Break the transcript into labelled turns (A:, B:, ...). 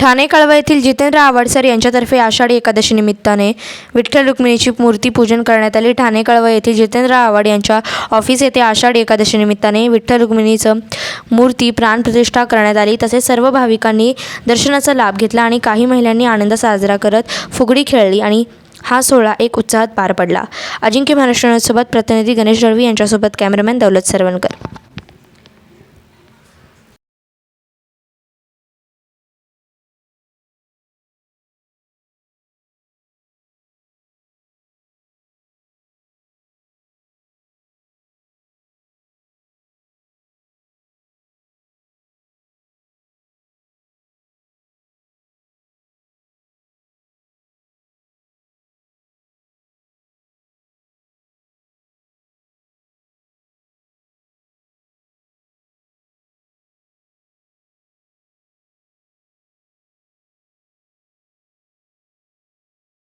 A: ठाणे कळवा येथील जितेंद्र आवाडसर यांच्यातर्फे आषाढी एकादशी निमित्ताने विठ्ठल रुक्मिणीची मूर्ती पूजन करण्यात आली. ठाणे कळवा येथील जितेंद्र आव्हाड यांच्या ऑफिस येथे आषाढी एकादशी निमित्ताने विठ्ठल रुक्मिणीचं मूर्ती प्राणप्रतिष्ठा करण्यात आली. तसेच सर्व भाविकांनी दर्शनाचा लाभ घेतला आणि काही महिलांनी आनंद साजरा करत फुगडी खेळली आणि हा सोहळा एक उत्साहात पार पडला. अजिंक्य महाराष्ट्र प्रतिनिधी गणेश दळवी यांच्यासोबत कॅमेरामॅन दौलत सरवणकर.